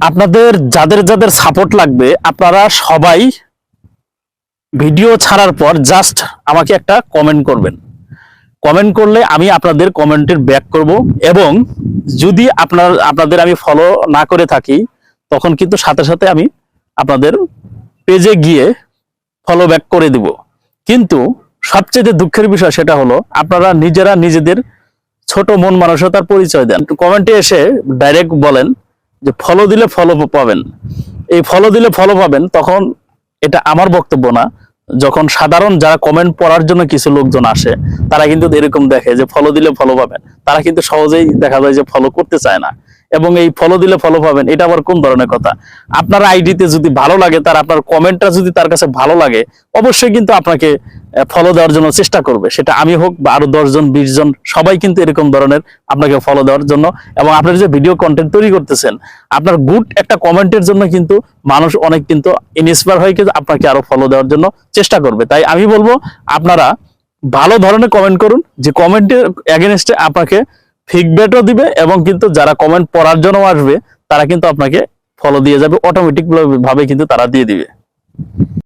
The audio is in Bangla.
আপনাদের, যাদের যাদের সাপোর্ট লাগবে, আপনারা সবাই ভিডিও ছাড়ার পর জাস্ট আমাকে একটা কমেন্ট করবেন। কমেন্ট করলে আমি আপনাদের কমেন্টের ব্যাক করব এবং যদি আপনার, আপনাদের আমি ফলো না করে থাকি, তখন কিন্তু সাথে সাথে আমি আপনাদের পেজে গিয়ে ফলো ব্যাক করে দিব। কিন্তু সবচেয়ে দুঃখের বিষয় সেটা হলো, আপনারা নিজেরা নিজেদের ছোট মন মানসিকতার পরিচয় দেন। কমেন্টে এসে ডাইরেক্ট বলেন যে ফলো দিলে ফলো পাবেন। এই ফলো দিলে ফলো পাবেন, তখন এটা আমার বক্তব্য না। যখন সাধারণ যারা কমেন্ট পড়ার জন্য কিছু লোকজন আসে, তারা কিন্তু এরকম দেখে যে ফলো দিলে ফলো পাবেন। তারা কিন্তু সহজেই দেখা যায় যে ফলো করতে চায় না। এবং এই ফলো দিলে ফলো পাবেন। এটা আবার কোন ধরনের কথা? আপনার আইডিতে যদি ভালো লাগে, তার আপনার কমেন্টটা যদি তার কাছে ভালো লাগে, অবশ্যই কিন্তু আপনাকে ফলো দেওয়ার জন্য চেষ্টা করবে। সেটা আমি হোক বা আরও দশজন বিশ জন, সবাই কিন্তু এরকম ধরনের আপনাকে ফলো দেওয়ার জন্য এবং আপনার যে ভিডিও কন্টেন্ট তৈরি করতেছেন, আপনার গুড একটা কমেন্টের জন্য কিন্তু মানুষ অনেক কিন্তু ইনস্পায়ার হয়ে কিন্তু আপনাকে আরও ফলো দেওয়ার জন্য চেষ্টা করবে। তাই আমি বলব, আপনারা ভালো ধরনের কমেন্ট করুন। যে কমেন্টের এগেনস্টে আপনাকে ফিডব্যাকও দিবে এবং কিন্তু যারা কমেন্ট পড়ার জন্য আসবে, তারা কিন্তু আপনাকে ফলো দিয়ে যাবে অটোমেটিক ভাবে কিন্তু তারা দিয়ে দিবে।